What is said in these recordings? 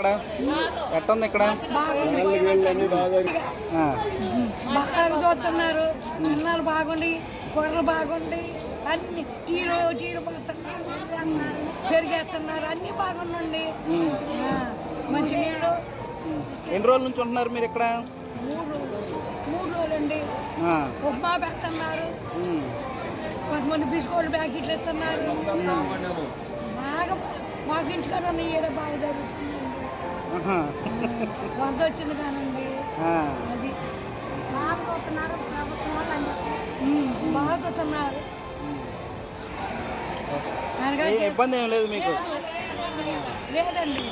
ఇక్కడ ఎట్టుంది ఇక్కడ? బాగా చూస్తున్నారు. అన్నాలు బాగుండి కూరలు బాగుండి అన్ని టీలు టీలు పెరిగేస్తున్నారు అన్ని బాగుండండి మంచి నీళ్ళు ఎన్ని రోజుల నుంచి ఉంటున్నారు మీరు ఇక్కడ? మూడు మూడు రోజులండి. ఆ, ఉప్మా పెడుతున్నారు. కొంతమంది బిస్కెట్ ప్యాకెట్లు ఇస్తున్నారు. బాగా మాకు ఇంటికాడ ఈడ బాగా జరుగుతుందండి ఆహా, వంట వచ్చింది కానండి అది బాగా చూస్తున్నారు ప్రభుత్వం వాళ్ళు అని చెప్పి బాగా చూస్తున్నారు అనగా ఏ ఇబ్బంది ఏం లేదు మీకు? లేదండి.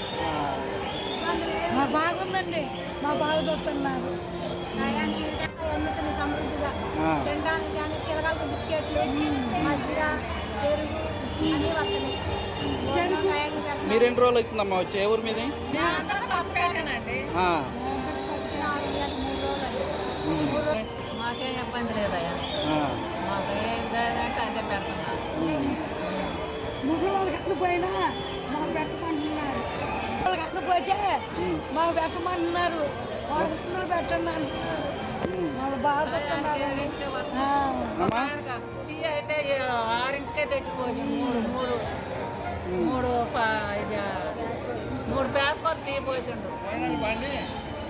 మా బాగుందండి. మా బాగా చూస్తున్నారు. ఎన్నికలు సమృద్ధిగా తినడానికి కానీ పిల్లగాళ్ళకి బిస్కెట్లు మజ్జిగ పెరుగు మీరు ఎన్ని రోజులు అవుతుందమ్మా వచ్చి? ఏ ఊరు మీది? మాకేం ఇబ్బంది లేదయ్యా మాకు ఏం కాదంటే అదే పెడుతున్నాం ముసలి వాళ్ళకి పోయినా మాకు పెట్టమంటున్నారు వాళ్ళకి పోతే మాకు పెట్టమంటున్నారు వస్తువులు పెట్టండి అంటున్నారు. మాకు బాగా అయితే ఆరింటికే తెచ్చిపోవచ్చు మూడు మూడు మూడు ఇది, మూడు పేసుకొని టీ పోసిండు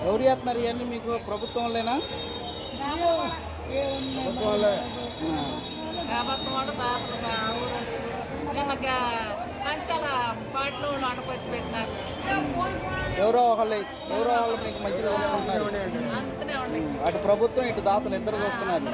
ఎవరు చేస్తున్నారు ఇవన్నీ మీకు ప్రభుత్వంలోనా కాబట్టి వాడు దాతలు ఊరు నిన్న పంచాల పాటలు అనుకొచ్చి పెట్టినారు. ఎవరో ఒకళ్ళు ఎవరో ఒకళ్ళు మీకు మంచి అందుకనే ఉండి. అటు ప్రభుత్వం ఇటు దాతలు ఇద్దరు చూస్తున్నారు